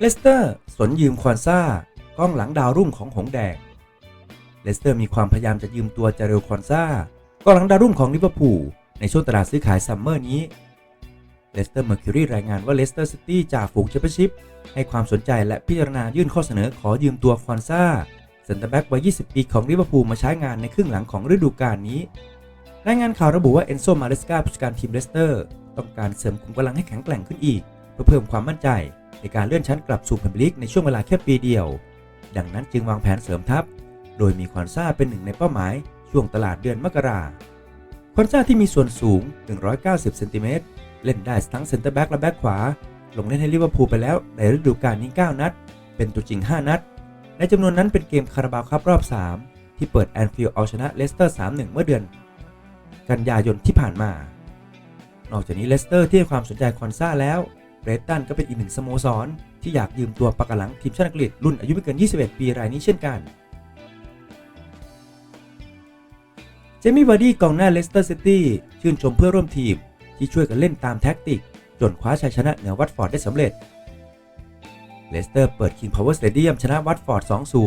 เลสเตอร์สนยืมควอนซ่ากล้องหลังดาวรุ่งของหงแดง เลสเตอร์มีความพยายามจะยืมตัวจาเรลควอนซ่ากล้องหลังดาวรุ่งของลิเวอร์พูลในช่วงตลาดซื้อขายซัมเมอร์นี้ เลสเตอร์เมอร์คิวรีรายงานว่าเลสเตอร์ซิตี้จากฝูงแชมเปี้ยนชิพให้ความสนใจและพิจารณายื่นข้อเสนอขอยืมตัวควอนซ่าเซนเตอร์แบ็กวัย 20 ปีของลิเวอร์พูลมาใช้งานในครึ่งหลังของฤดูกาลนี้ รายงานข่าวระบุว่าเอนโซ มาเลสกาผู้จัดการทีมเลสเตอร์ ต้องการเสริมขุมกำลังให้แข็งแกร่งขึ้นอีก เพื่อเพิ่มความมั่นใจ ในการเลื่อนชั้นกลับสู่พรีเมียร์ลีกในช่วงเวลาแค่ปีเดียว ดังนั้นจึงวางแผนเสริมทัพ โดยมีควอนซ่าเป็นหนึ่งในเป้าหมาย ช่วงตลาดเดือนมกราควอนซ่าที่มีส่วนสูง 190 เซนติเมตร เล่นได้ทั้งเซนเตอร์แบ็กและแบ็กขวา ลงเล่นให้ลิเวอร์พูลไปแล้วในฤดูกาลนี้ 9 นัด เป็นตัวจริง 5 นัด ในจำนวนนั้นเป็นเกมคาราบาวคัพรอบ 3 ที่เปิดแอนฟิลด์เอาชนะเลสเตอร์ 3-1 เมื่อเดือน กันยายนที่ผ่านมา นอกจากนี้เลสเตอร์ที่ให้ความสนใจคอนซ่าแล้ว เบรตตันก็เป็นอีกหนึ่งสโมสร ที่อยากยืมตัวปากหลังทีมชาติอังกฤษรุ่นอายุไม่เกิน 21 ปีรายนี้เช่นกัน เจมี่วาร์ดี้กองหน้าเลสเตอร์ซิตี้ชื่นชมเพื่อร่วมทีม ที่ช่วยกันเล่นตามแท็กติก จนคว้าชัยชนะเหนือวัตฟอร์ดได้สำเร็จ เลสเตอร์เปิด King Power Stadium ชนะวัตฟอร์ด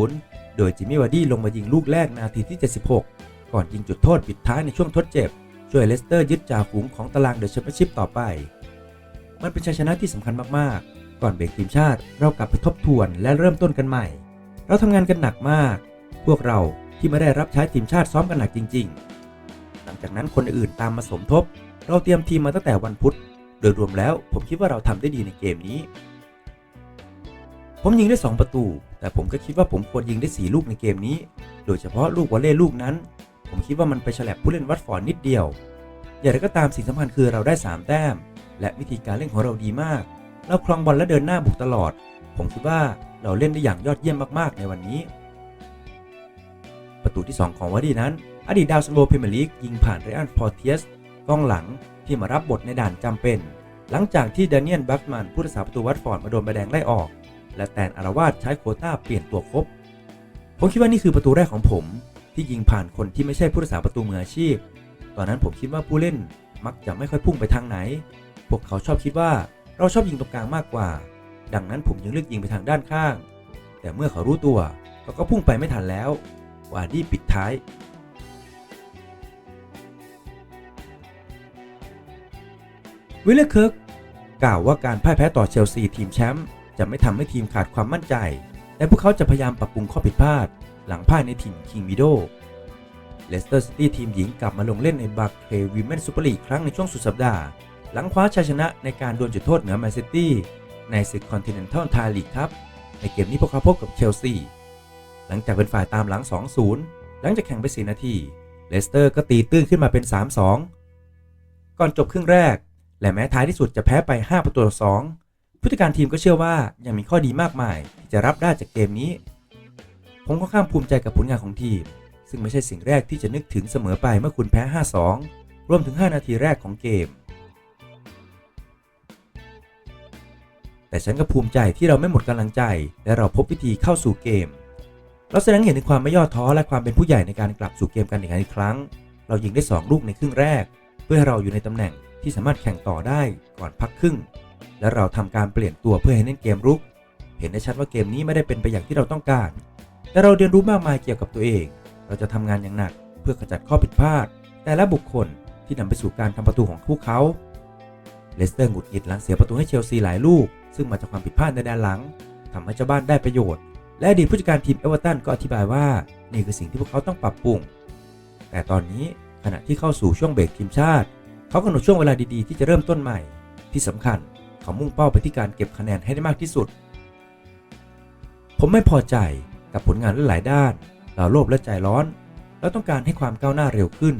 2-0 โดยจิมมี่วาร์ดี้ลงมายิงลูกแรกนาทีที่ 76 ก่อนยิงจุดโทษปิดท้ายในช่วงทดเจ็บ ช่วยเลสเตอร์ยึดจ่าฝูงของตารางเดอะแชมเปี้ยนชิพต่อไป มันเป็นชัยชนะที่สำคัญมากๆ ก่อนเบรกทีมชาติเรากลับไปทบทวนและเริ่มต้นกันใหม่ เราทำงานกันหนักมาก พวกเราที่ไม่ได้รับใช้ทีมชาติซ้อมกันหนักจริง ๆ หลังจากนั้นคนอื่นตามมาสมทบ เราเตรียมทีมมาตั้งแต่วันพุธ โดยรวมแล้วผมคิดว่าเราทำได้ดีในเกมนี้ ผมยิงได้ 2 ประตู แต่ผมก็คิดว่าผมควรยิงได้ 4 ลูกในเกมนี้ โดยเฉพาะลูกวอลเลย์ลูกนั้น ผมคิดว่ามันไปฉลับผู้เล่นวัตฟอร์ดนิดเดียวอย่างไรก็ตามสิ่งสำคัญคือเราได้ 3 แต้ม และวิธีการเล่นของเราดีมาก เราครองบอลและเดินหน้าบุกตลอด ผมคิดว่าเราเล่นได้อย่างยอดเยี่ยมมากๆ ในวันนี้ ประตูที่ 2 ของวาดี้นั้น อดีตดาวซันโวพรีเมียร์ลีกยิงผ่านไรอันพอเทียสกองหลังที่มารับบทในด่านจำเป็น หลังจากที่ดเนียลบัคมันผู้รักษาประตูวัตฟอร์ดมาโดนใบแดงไล่ออก และแตนอารวาสใช้โคต้าเปลี่ยนตัวครบ ผมคิดว่านี่คือประตูแรกของผม ที่ยิงผ่านคนที่ไม่ใช่ผู้รักษาประตูมืออาชีพ ตอนนั้นผมคิดว่าผู้เล่นมักจะไม่ค่อยพุ่งไปทางไหน พวกเขาชอบคิดว่าเราชอบยิงตรงกลางมากกว่า ดังนั้นผมยังเลือกยิงไปทางด้านข้าง แต่เมื่อเขารู้ตัวเขาก็พุ่งไปไม่ทันแล้ว วาร์ดี้ปิดท้าย วิลเลอร์เคิร์กกล่าวว่าการพ่ายแพ้ต่อเชลซีทีมแชมป์จะไม่ทำให้ทีมขาดความมั่นใจ และพวกเขาจะพยายามปรับปรุงข้อผิดพลาด หลังพ่ายในทีมคิงวิโดเลสเตอร์ซิตี้ทีมหญิงกลับมาลงเล่นในบัคเควิมเมนซูเปอร์ลีกครั้งในช่วงสุดสัปดาห์ หลังคว้าชัยชนะในการดวลจุดโทษเหนือแมนซิตี้ในศึกคอนติเนนทัลไทลีกครับ ในเกมนี้พวกเขาพบกับเชลซี หลังจากเป็นฝ่ายตามหลัง 2-0 หลังจากแข่งไป 4 นาที เลสเตอร์ก็ตีตื้นขึ้นมาเป็น 3-2 ก่อนจบครึ่งแรก และแม้ท้ายที่สุดจะแพ้ไป 5 ประตูต่อ 2 ผู้จัดการทีมก็เชื่อว่ายังมีข้อดีมากมาย ที่จะรับได้จากเกมนี้ ผมค่อนข้างภูมิใจกับผลงานของทีม ซึ่งไม่ใช่สิ่งแรกที่จะนึกถึงเสมอไปเมื่อคุณแพ้ 5-2 รวมถึง 5 นาทีแรกของเกม แต่ฉันก็ภูมิใจที่เราไม่หมดกำลังใจ และเราพบวิธีเข้าสู่เกม เราแสดงเห็นถึงความไม่ย่อท้อและความเป็นผู้ใหญ่ในการกลับสู่เกมกันอีกครั้ง เรายิงได้ 2 ลูกในครึ่งแรก เพื่อให้เราอยู่ในตำแหน่งที่สามารถแข่งต่อได้ก่อนพักครึ่ง และเราทำการเปลี่ยนตัวเพื่อให้เล่นเกมรุก เห็นได้ชัดว่าเกมนี้ไม่ได้เป็นไปอย่างที่เราต้องการ แต่เราเรียนรู้มากมายเกี่ยวกับตัวเอง เราจะทำงานอย่างหนัก เพื่อขจัดข้อผิดพลาด แต่ละบุคคลที่นำไปสู่การทำประตูของพวกเขา เลสเตอร์หงุดหงิดหลังเสียประตูให้เชลซีหลายลูก ซึ่งมาจากความผิดพลาดในแดนหลังทำให้เจ้าบ้านได้ประโยชน์ และอดีตผู้จัดการทีมเอเวอร์ตันก็อธิบายว่านี่คือสิ่งที่พวกเขาต้องปรับปรุง แต่ตอนนี้ขณะที่เข้าสู่ช่วงเบรกทีมชาติ เขากำหนดช่วงเวลาดีๆ ที่จะเริ่มต้นใหม่ ที่สำคัญเขามุ่งเป้าไปที่การเก็บคะแนนให้ได้มากที่สุด ผมไม่พอใจกับผลงานหลายด้าน เราโลภและใจร้อน เราต้องการให้ความก้าวหน้าเร็วขึ้น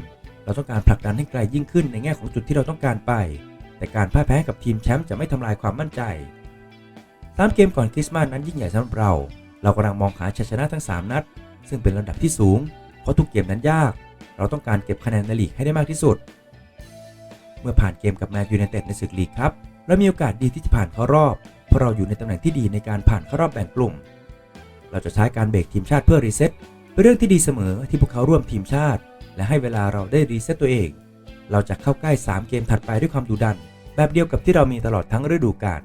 เราต้องการผลักดันให้ไกลยิ่งขึ้นในแง่ของจุดที่เราต้องการไป แต่การพ่ายแพ้กับทีมแชมป์จะไม่ทำลายความมั่นใจ สามเกมก่อนคริสต์มาสนั้นยิ่งใหญ่สำหรับเรา เรากำลังมองหาชัยชนะทั้ง 3 นัด ซึ่งเป็นระดับที่สูง เพราะทุกเกมนั้นยาก เราต้องการเก็บคะแนนในลีกให้ได้มากที่สุด เมื่อผ่านเกมกับแมนยูไนเต็ดในศึกลีกครับ เรามีโอกาสดีที่จะผ่านเข้ารอบ เพราะเราอยู่ในตำแหน่งที่ดีในการผ่านเข้ารอบแบ่งกลุ่ม เราจะใช้การเบรกทีมชาติเพื่อรีเซ็ตเป็นเรื่องที่ดีเสมอที่พวกเขาร่วมทีมชาติ และให้เวลาเราได้รีเซ็ตตัวเอง เราจะเข้าใกล้ 3 เกมถัดไปด้วยความดุดัน แบบเดียวกับที่เรามีตลอดทั้งฤดูกาล